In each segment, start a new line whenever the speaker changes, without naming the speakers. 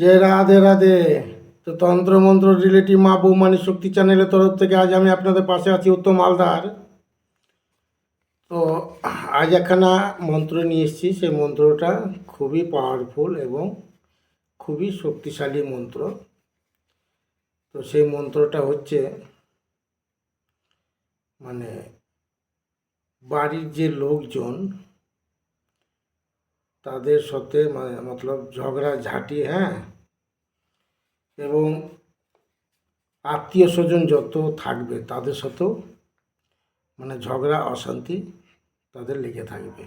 যে রাধে রাধে। তো তন্ত্র মন্ত্র রিলেটিভ মা বৌমানি শক্তি চ্যানেলের তরফ থেকে আজ আমি আপনাদের পাশে আছি উত্তম মালদার তো আজ একখানা মন্ত্র নিয়ে এসেছি। সেই মন্ত্রটা খুবই পাওয়ারফুল এবং খুবই শক্তিশালী মন্ত্র। তো সেই মন্ত্রটা হচ্ছে মানে বাড়ির যে লোকজন তাদের সাথে মতলব ঝগড়া, ঝাঁটি হ্যাঁ? এবং আত্মীয় স্বজন যত থাকবে তাদের সাথেও মানে ঝগড়া, অশান্তি তাদের লেগে থাকবে।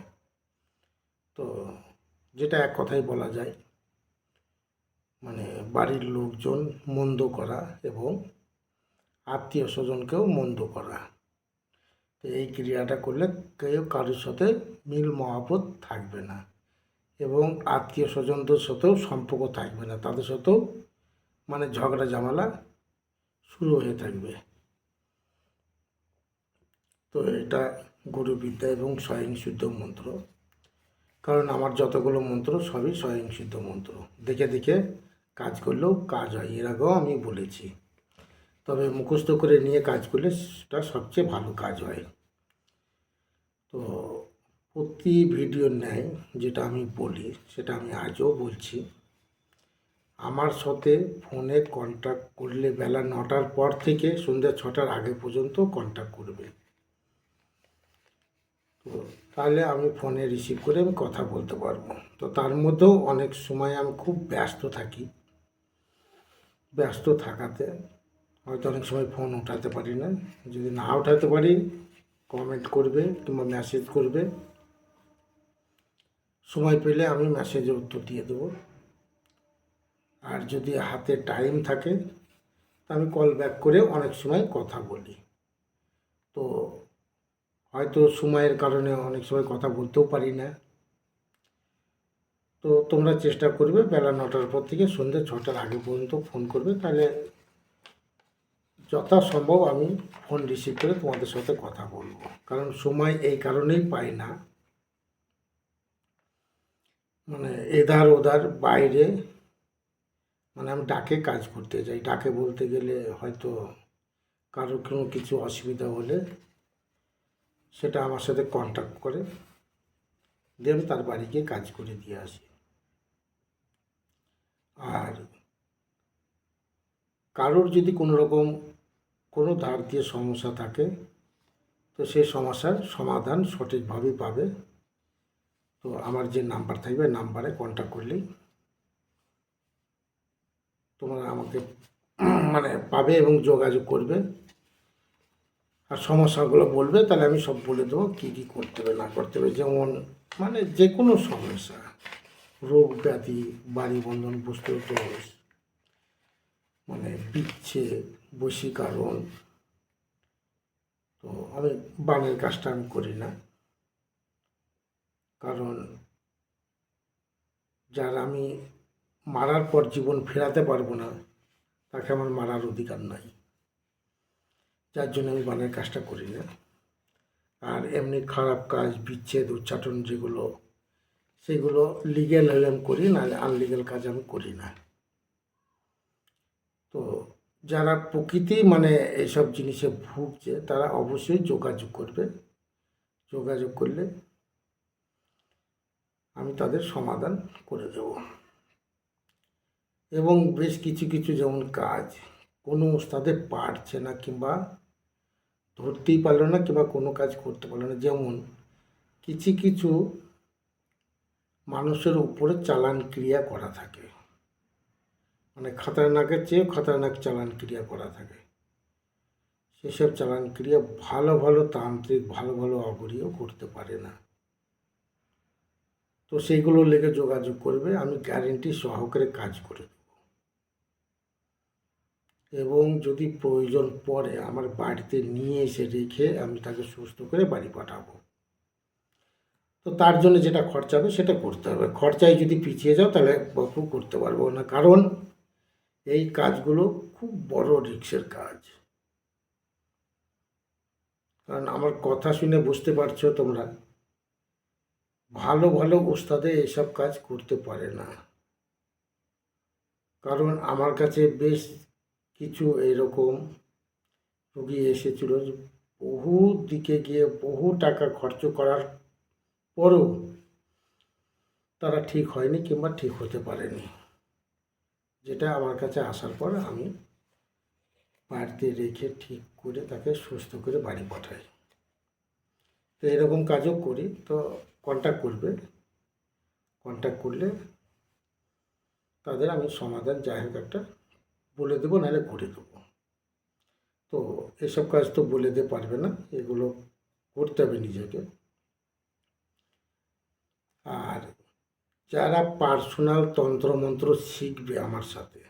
তো যেটা এক কথাই বলা যায় মানে বাড়ির লোকজন মন্দ করা এবং আত্মীয় স্বজনকেও মন্দ করা। তো এই ক্রিয়াটা করলে কেউ কারোর সাথে মিল মহাপত থাকবে না। এবং আত্মীয় স্বজনদের সাথেও সম্পর্ক থাকবে না। তাদের সাথেও মানে ঝগড়া ঝামেলা শুরু হয়ে থাকবে। তো এটা গুরুবিদ্যা এবং স্বয়ংসিদ্ধ মন্ত্র। কারণ আমার যতগুলো মন্ত্র, সবই স্বয়ংসিদ্ধ মন্ত্র। দেখে দেখে কাজ করলেও কাজ হয়, এর আগেও আমি বলেছি। তবে মুখস্থ করে নিয়ে কাজ করলে সেটা সবচেয়ে ভালো কাজ হয়। তো প্রতি ভিডিওর ন্যায় যেটা আমি বলি, সেটা আমি আজও বলছি, আমার সাথে ফোনে কন্ট্যাক্ট করলে বেলা নটার পর থেকে সন্ধ্যা ছটার আগে পর্যন্ত কন্ট্যাক্ট করবে। তো তাহলে আমি ফোনে রিসিভ করে আমি কথা বলতে পারব। তো তার মধ্যেও অনেক সময় আমি খুব ব্যস্ত থাকি। ব্যস্ত থাকাতে হয়তো অনেক সময় ফোন উঠাতে পারি না। যদি না উঠাতে পারি কমেন্ট করবে কিংবা মেসেজ করবে। সময় পেলে আমি মেসেজে উত্তর দিয়ে দেবো। আর যদি হাতে টাইম থাকে আমি কল ব্যাক করে অনেক সময় কথা বলি। তো হয়তো সময়ের কারণে অনেক সময় কথা বলতেও পারি না। তো তোমরা চেষ্টা করবে বেলা নটার পর থেকে সন্ধ্যে ছটার আগে পর্যন্ত ফোন করবে, তাহলে যথাসম্ভব আমি ফোন রিসিভ করে তোমাদের সাথে কথা বলব। কারণ সময় এই কারণেই পাই না। মানে এধার ওধার বাইরে মানে আমি ডাকে কাজ করতে যাই। ডাকে বলতে গেলে হয়তো কারোর কোনো কিছু অসুবিধা হলে সেটা আমার সাথে কন্ট্যাক্ট করে, দিয়ে আমি তার বাড়ি গিয়ে কাজ করে দিয়ে আসি। আর কারোর যদি কোনো রকম কোনো ধার দিয়ে সমস্যা থাকে, তো সেই সমস্যার সমাধান সঠিকভাবেই পাবে। তো আমার যে নাম্বার থাকবে, নাম্বারে কন্ট্যাক্ট করলেই তোমরা আমাকে মানে পাবে এবং যোগাযোগ করবে। আর সমস্যাগুলো বলবে, তাহলে আমি সব বলে দেবো কী কী করতে হবে, না করতে হবে। যেমন মানে যে কোনো সমস্যা, রোগ, ব্যাধি, বাড়ি বন্ধন বস্তু দোষ মানে বিচ্ছেদ, বশীকরণ, তো আমি বানের কাজটা আমি করি না। কারণ যার আমি মারার পর জীবন ফেরাতে পারব না, তাকে আমার মারার অধিকার নাই। যার জন্য আমি বানের কাজটা করি না। আর এমনি খারাপ কাজ, বিচ্ছেদ, উচ্চাটন যেগুলো, সেগুলো লিগেল হলে আমি করি, নাহলে আনলিগেল কাজ আমি করি না। তো যারা প্রকৃতি মানে এইসব জিনিসে ভুগছে, তারা অবশ্যই যোগাযোগ করবে। যোগাযোগ করলে আমি তাদের সমাধান করে দেব। এবং বেশ কিছু কিছু যেমন কাজ, কোনো ওস্তাদে পারছে না কিংবা ধরতেই পারল না কিংবা কোনো কাজ করতে পারল না। যেমন কিছু কিছু মানুষের উপরে চালান ক্রিয়া করা থাকে। মানে খাতারনাকের চেয়ে খতরনাক চালান ক্রিয়া করা থাকে। সেসব চালান ক্রিয়া ভালো ভালো তান্ত্রিক, ভালো ভালো অগরীয় করতে পারে না। তো সেইগুলো লেগে যোগাযোগ করবে, আমি গ্যারেন্টি সহকারে কাজ করে দেব। এবং যদি প্রয়োজন পড়ে আমার বাড়িতে নিয়ে এসে রেখে আমি তাকে সুস্থ করে বাড়ি পাঠাবো। তো তার জন্য যেটা খরচা হবে সেটা করতে হবে। খরচায় যদি পিছিয়ে যাও তাহলে বাপু করতে পারব না। কারণ এই কাজগুলো খুব বড় রিক্সের কাজ। কারণ আমার কথা শুনে বুঝতে পারছ তোমরা। ভালো ভালো ওস্তাদে এসব কাজ করতে পারে না। কারণ আমার কাছে বেশ কিছু এরকম রুগী এসেছিল বহু দিকে গিয়ে বহু টাকা খরচ করার পরও তারা ঠিক হয়নি কিংবা ঠিক হতে পারেনি। যেটা আমার কাছে আসার পর আমি বাড়িতে রেখে ঠিক করে তাকে সুস্থ করে বাড়ি পাঠাই। তো এরকম কাজও করি। তো কন্ট্যাক্ট করবে। কন্ট্যাক্ট করলে তাদের আমি সমাধান যাই হোক একটা বলে দেবো, নাহলে করে দেবো। তো এসব কাজ তো বলে দিতে পারবে না, এগুলো করতে হবে নিজেকে। আর যারা পার্সোনাল তন্ত্রমন্ত্র শিখবে আমার সাথে,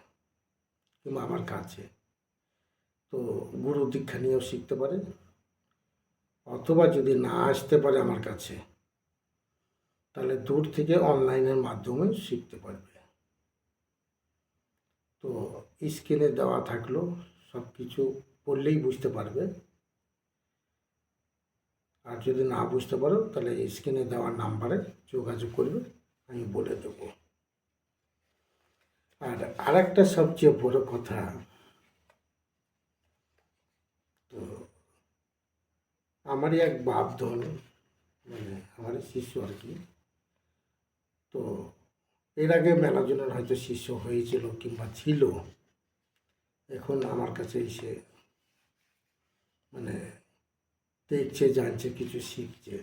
কিংবা আমার কাছে, তো গুরু দীক্ষা নিয়েও শিখতে পারে, অথবা যদি না আসতে পারে আমার কাছে তাহলে দূর থেকে অনলাইনের মাধ্যমে শিখতে পারবে। তো স্ক্রিনে দেওয়া থাকল, সব কিছু পড়লেই বুঝতে পারবে। আর যদি না বুঝতে পারো, তাহলে স্ক্রিনে দেওয়া নাম্বারে যোগাযোগ করবে, আমি বলে দেব। আর আরেকটা সবচেয়ে বড় কথা, তো আমারই এক বাপধন মানে আমার শিষ্য আর কি তো এর আগে মেলাজনের হয়তো শিষ্য হয়েছিল কিংবা ছিল। এখন আমার কাছে এসে মানে দেখছে, জানছে, কিছু শিখছে।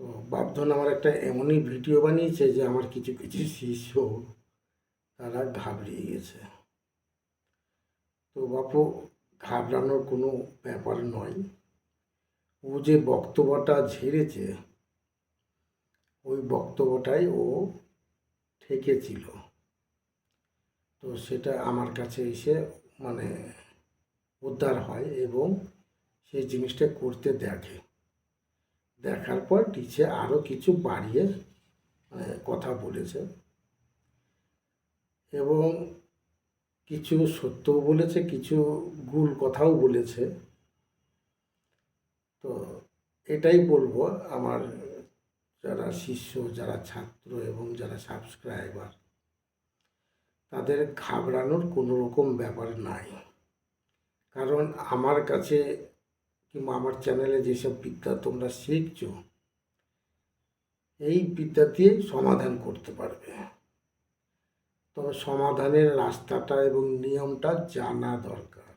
তো বাপধন আমার একটা এমনই ভিডিও বানিয়েছে যে আমার কিছু কিছু শিষ্য তারা ঘাবড়িয়ে গেছে। তো বাপু, ঘাবড়ানোর কোনো ব্যাপার নয়। ও যে বক্তব্যটা ঝেড়েছে ওই বক্তব্যটাই ও ঠেকেছিল। তো সেটা আমার কাছে এসে মানে উদ্ধার হয় এবং সেই জিনিসটা করতে দেখে। দেখার পর টিচে আরও কিছু বাড়িয়ে মানে কথা বলেছে। এবং কিছু সত্যও বলেছে, কিছু ভুল কথাও বলেছে। তো এটাই বলব আমার যারা শিষ্য, যারা ছাত্র এবং যারা সাবস্ক্রাইবার তাদের ঘাবড়ানোর কোনো রকম ব্যাপার নাই। কারণ আমার কাছে কিংবা আমার চ্যানেলে যেসব বিদ্যা তোমরা শিখছো, এই বিদ্যা দিয়ে সমাধান করতে পারবে। তবে সমাধানের রাস্তাটা এবং নিয়মটা জানা দরকার।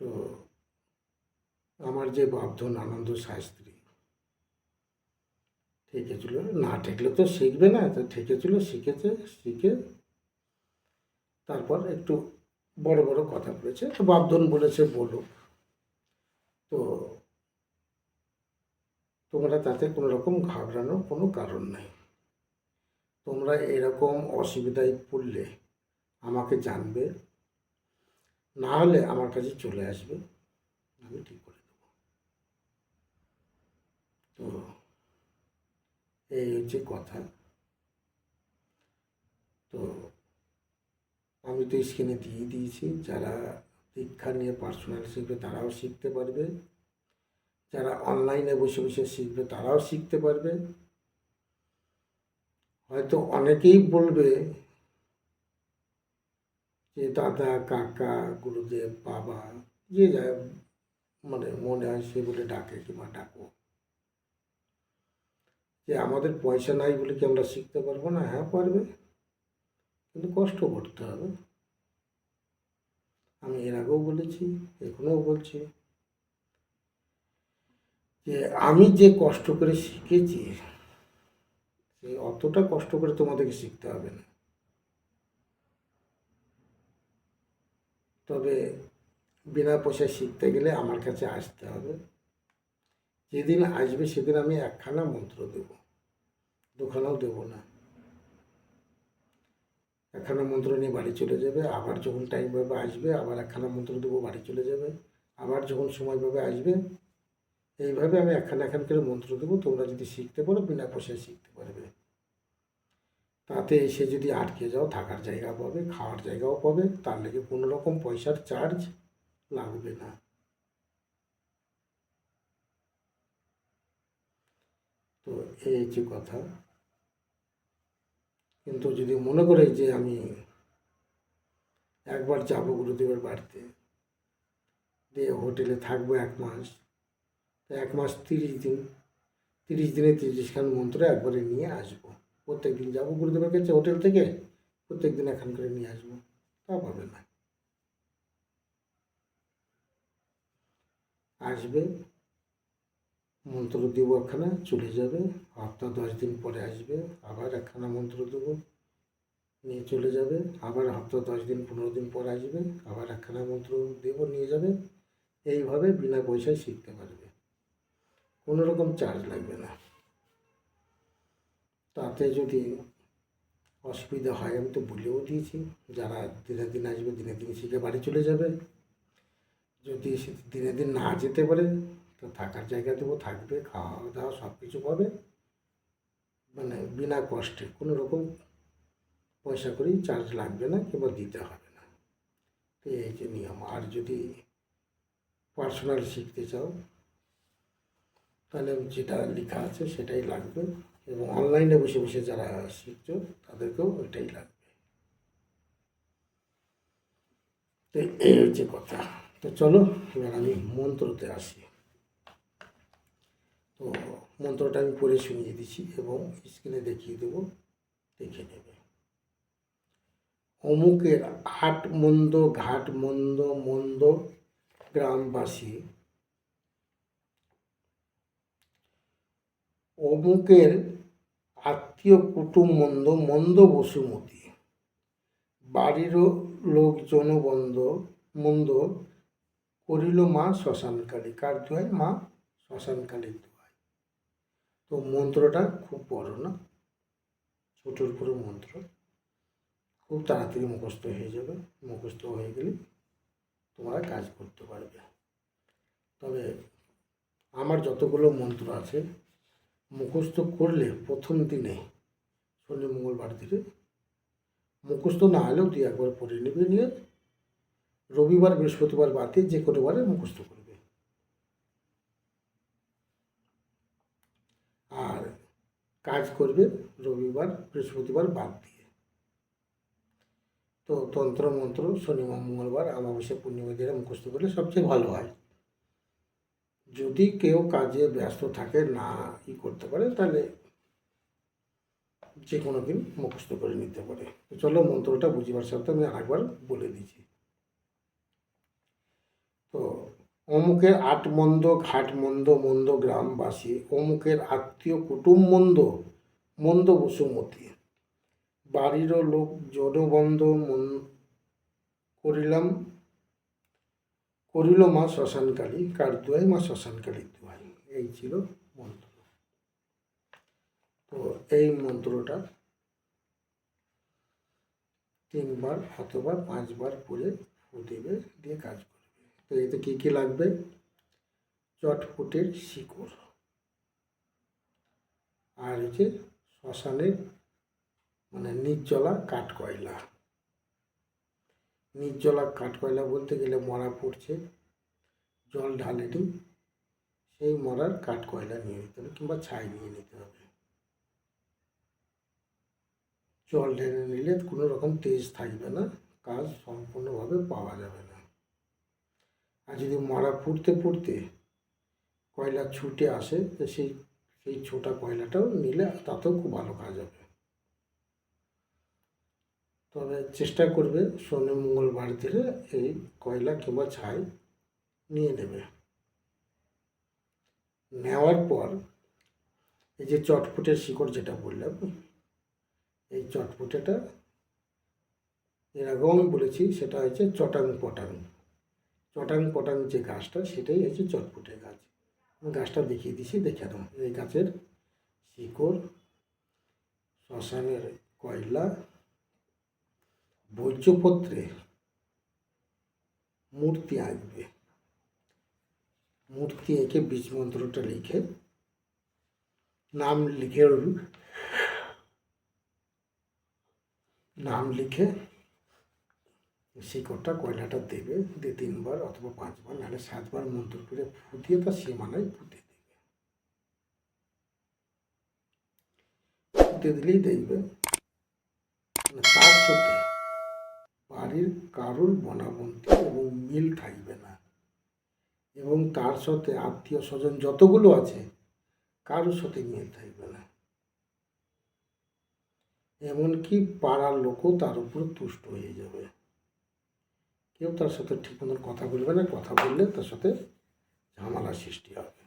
তো আমার যে বাপধন আনন্দ শাস্ত্রী, ঠেকেছিল। না ঠেকলে তো শিখবে না, তো ঠেকেছিল, শিখেছে, শিখে তারপর একটু বড় বড় কথা বলেছে। তো বাপধন বলেছে বলুক তো তোমরা তাতে কোনো রকম ঘাবড়ানোর কোনো কারণ নেই। তোমরা এরকম অসুবিধায় পড়লে আমাকে জানবে, না হলে আমার কাছে চলে আসবে। আমি ঠিক করে তো এই হচ্ছে কথা। তো আমি তো স্ক্রিনে দিয়ে দিয়েছি, যারা দীক্ষা নিয়ে পার্সোনাল শিখবে তারাও শিখতে পারবে। যারা অনলাইনে বসে বসে শিখবে তারাও শিখতে পারবে। হয়তো অনেকেই বলবে যে, দাদা, কাকা, গুরুদেব, বাবা, যে যা মানে মনে হয় সে বলে ডাকে কিংবা ডাকো যে আমাদের পয়সা নাই বলে কি আমরা শিখতে পারব না? হ্যাঁ পারবে। কিন্তু কষ্ট করতে হবে। আমি এর আগেও বলেছি, এখনও বলছি যে আমি যে কষ্ট করে শিখেছি সেই অতটা কষ্ট করে তোমাদেরকে শিখতে হবে না। তবে বিনা পয়সায় শিখতে গেলে আমার কাছে আসতে হবে। যেদিন আসবে সেদিন আমি একখানা মন্ত্র দেব। দুখানাও দেব না। একখানা মন্ত্র নিয়ে বাড়ি চলে যাবে, আবার যখন টাইম পাবে আসবে, আবার একখানা মন্ত্র দেবো, বাড়ি চলে যাবে। আবার যখন সময় পাবে আসবে, এইভাবে আমি একখানা একখান করে মন্ত্র দেবো, তোমরা যদি শিখতে পারো, বিনা পয়সায় শিখতে পারবে। তাতে এসে যদি আটকে যাও, থাকার জায়গা পাবে, খাওয়ার জায়গাও পাবে, তার লেগে কোনো রকম পয়সার চার্জ লাগবে না। তো এই হচ্ছে কথা। কিন্তু যদি মনে করে যে আমি একবার যাব গুরুদেবের বাড়িতে দিয়ে হোটেলে থাকব এক মাস, তো এক মাস তিরিশ দিন, তিরিশ দিনে তিরিশখান মন্ত্র একবারে নিয়ে আসব। প্রত্যেক দিন যাব গুরুদেবের কাছে হোটেল থেকে, প্রত্যেক দিন এখান করে নিয়ে আসব, তা পাবে না। আসবে মন্ত্র দেবো একখানা, চলে যাবে। হপ্তা দশ দিন পরে আসবে, আবার একখানা মন্ত্র দেবো, নিয়ে চলে যাবে। আবার হপ্তা দশ দিন, পনেরো দিন পর আসবে, আবার একখানা মন্ত্র দেবো, নিয়ে যাবে। এইভাবে বিনা পয়সায় শিখতে পারবে। কোনো রকম চার্জ লাগবে না। তাতে যদি অসুবিধা হয়, আমি তো বলেও দিয়েছি, যারা দিনে দিন আসবে, দিনে দিন শিখে বাড়ি চলে যাবে। যদি দিনে দিন না যেতে পারে তো থাকার জায়গা দেবো, থাকবে খাওয়া দাওয়া সব কিছু পাবে মানে বিনা কষ্টে, কোনো রকম পয়সা করেই চার্জ লাগবে না কিংবা দিতে হবে না। তো এই যে নিয়ম। আর যদি পার্সোনাল শিখতে চাও, তাহলে যেটা লেখা আছে সেটাই লাগবে এবং অনলাইনে বসে বসে যারা শিখছো, তাদেরকেও ওইটাই লাগবে। তো এই হচ্ছে কথা। তো চলো, এবার আমি মন্ত্রতে আসি। তো মন্ত্রটা আমি পড়ে শুনিয়ে দিচ্ছি এবং স্ক্রিনে দেখিয়ে দেবো, দেখে নেবে। অমুকের হাট মন্দ, ঘাট মন্দ মন্দ গ্রামবাসী। অমুকের আত্মীয় কুটুম মন্দ মন্দ বসুমতী। বাড়িরও লোকজন বন্ধ মন্দ করিল মা শ্মশানকালী, কার মা শ্মশানকালীর দোয়াই তো মন্ত্রটা খুব বড় না? ছোটোর পুরো মন্ত্র। খুব তাড়াতাড়ি মুখস্থ হয়ে যাবে। মুখস্থ হয়ে গেলে তোমরা কাজ করতে পারবে। তবে আমার যতগুলো মন্ত্র আছে, মুখস্থ করলে প্রথম দিনে শনি মঙ্গলবার দিকে মুখস্থ না হলেও তুই একবার পড়ে নেবে নিয়ে রবিবার, বৃহস্পতিবার বাদে যে কোনো বারে মুখস্থ করবে আর কাজ করবে রবিবার, বৃহস্পতিবার বাদ দিয়ে। তো তন্ত্র মন্ত্র শনিবার মঙ্গলবার, অমাবস্যা, পূর্ণিমা দিনে মুখস্থ করলে সবচেয়ে ভালো হয়। যদি কেউ কাজে ব্যস্ত থাকে, না ই করতে পারে, তাহলে যে কোনো দিন মুখস্থ করে নিতে পারে। চলো মন্ত্রটা বুঝিবার সাথে আমি আরেকবার বলে দিচ্ছি তো অমুকের আট মন্দ ঘাট মন্দ মন্দ গ্রামবাসী, অমুকের আত্মীয় কুটুম মন্দ মন্দ বসুমতী। বাড়িরও লোক জনবন্ধ মন করিলাম, করিল মা শ্মশানকালী কার দোয়াই মা শ্মশানকালীর দোয়াই। এই ছিল মন্ত্র। তো এই মন্ত্রটা তিনবার অথবা পাঁচবার পরে দেবে দিয়ে কাজ করবে তো এতে কী কী লাগবে? চটপুটের শিকড়। আর হচ্ছে শ্মশানের মানে নির্জলা কাঠকয়লা। নির্জলা কাঠকয়লা বলতে গেলে মরা পড়ছে, জল ঢালেনি, সেই মরার কাঠকয়লা নিয়ে নিতে হবে কিংবা ছাই নিয়ে নিতে হবে। জল ঢেলে নিলে কোনো রকম তেজ থাকবে না, কাজ সম্পূর্ণভাবে পাওয়া যাবে না। আর যদি মরা পুড়তে পুড়তে কয়লা ছুটে আসে, তো সেই সেই ছোটা কয়লাটাও নিলে তাতেও খুব ভালো কাজ হবে। তবে চেষ্টা করবে শনি, মঙ্গলবার দিলে এই কয়লা কিংবা ছাই নিয়ে নেবে। নেওয়ার পর এই যে চটপুটের শিকড় যেটা বললাম, এই চটপুটেটা এর আগেও আমি বলেছি, সেটা হচ্ছে চটাং পটাং চটাং পটাং যে গাছটা, সেটাই হচ্ছে চটপুটে গাছ। গাছটা দেখিয়ে দিছি, দেখে নাও। এই গাছের শিকড়, শ্মশানের কয়লা বৈজ্যপত্রে মূর্তি আঁকবে। মূর্তি এঁকে বীজ মন্ত্রটা লিখে, নাম লিখে নাম লিখে শিকড়টা কয়লাটা দেবে দিয়ে তিনবার অথবা পাঁচবার, নাহলে সাতবার মন্ত্র করে ফুটিয়ে তার সীমানায় ফুটে দেবে। ফুটে দিলেই দেখবে তার সাথে বাড়ির কারোর বনাবন্তি এবং মিল থাকবে না। এবং তার সাথে আত্মীয় স্বজন যতগুলো আছে, কারোর সাথে মিল থাকবে না। এমনকি পাড়ার লোকও তার উপর তুষ্ট হয়ে যাবে। কেউ তার সাথে ঠিক মতন কথা বলবে না, কথা বললে তার সাথে ঝামেলা সৃষ্টি হবে।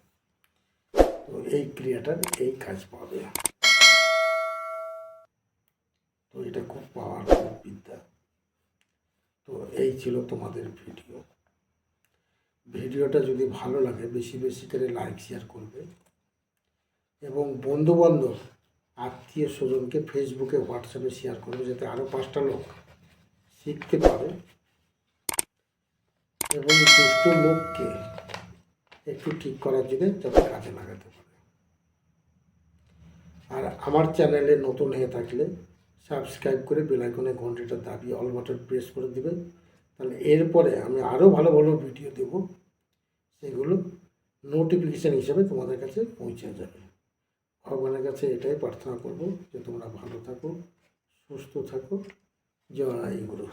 তো এই ক্রিয়াটার এই কাজ পাবে। তো এটা খুব পাওয়ারফুল বিদ্যা। তো এই ছিল তোমাদের ভিডিও। ভিডিওটা যদি ভালো লাগে, বেশি বেশি করে লাইক শেয়ার করবে। এবং বন্ধু বান্ধব আত্মীয় স্বজনকে ফেসবুকে হোয়াটসঅ্যাপে শেয়ার করবে, যাতে আরও পাঁচটা লোক শিখতে পারে। এবং দুষ্ট লোককে একটু ঠিক করার জন্য যাতে কাজে লাগাতে পারে। আর আমার চ্যানেলে নতুন হয়ে থাকলে সাবস্ক্রাইব করে বেলাইকনে ঘন্টিটা দাবিয়ে অল বাটন প্রেস করে দেবে তাহলে এরপরে আমি আরও ভালো ভালো ভিডিও দেব। সেগুলো নোটিফিকেশান হিসাবে তোমাদের কাছে পৌঁছে যাবে। ভগবানের কাছে এটাই প্রার্থনা করব যে তোমরা ভালো থাকো, সুস্থ থাকো। জয় গুরু